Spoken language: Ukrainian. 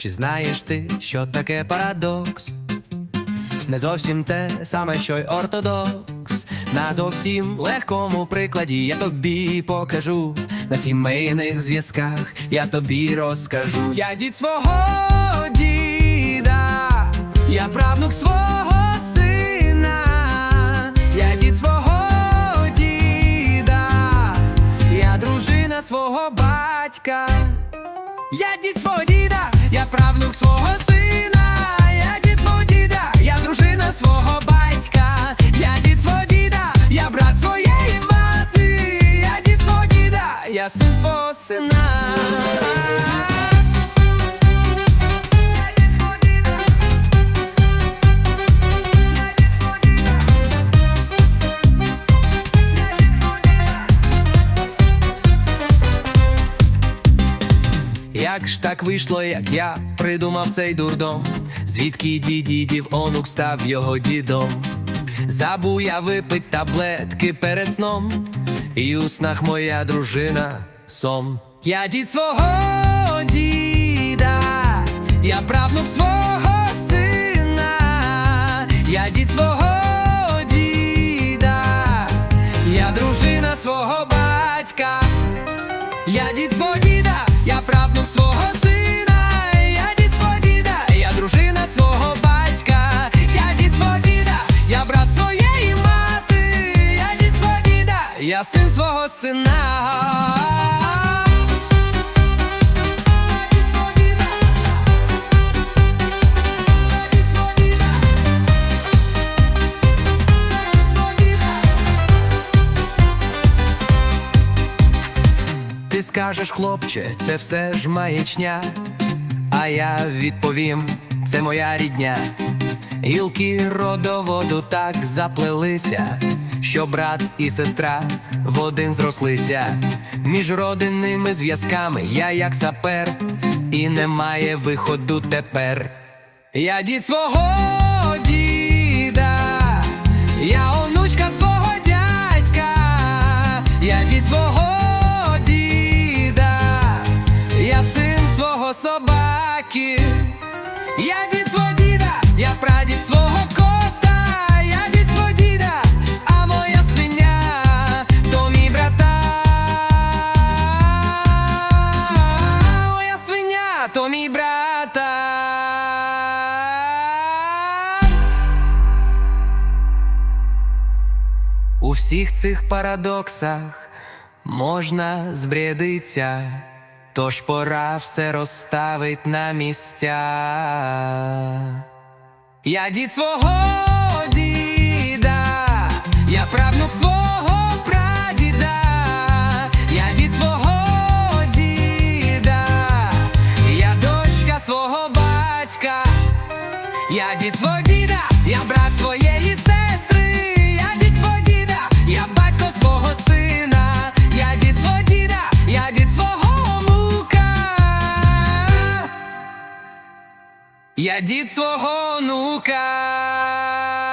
Чи знаєш ти, що таке парадокс? Не зовсім те саме, що й ортодокс. На зовсім легкому прикладі я тобі покажу. На сімейних зв'язках я тобі розкажу. Я дід свого діда, я правнук свого сина, я дід свого діда, я дружина свого батька. Я дід свого діда, я правнук свого сина, я дід діда, я дружина свого батька, Як ж так вийшло, як я придумав цей дурдом, звідки дідів онук став його дідом. Забув я випить таблетки перед сном, і у снах моя дружина сом. Я дід свого діда, я правнук свого сина, я дід свого діда, я дружина свого батька. Я дід свого діда, я син свого сина. Ти скажеш, хлопче, це все ж маячня, а я відповім, це моя рідня. Гілки родоводу так заплелися, що брат і сестра в один зрослися. Між родинними зв'язками я як сапер, і немає виходу тепер. Я дід свого діда, я онучка свого дядька, я дід свого діда, я син свого собаки, то мій брата. У всіх цих парадоксах можна збрідиться, тож пора все розставить на місця. Я дід свого діда, я правнук свого Я дід свого діда, я брат своєї сестри, я дід свого діда, я батько свого сина, я дід свого діда, я дід свого онука. Я дід свого онука.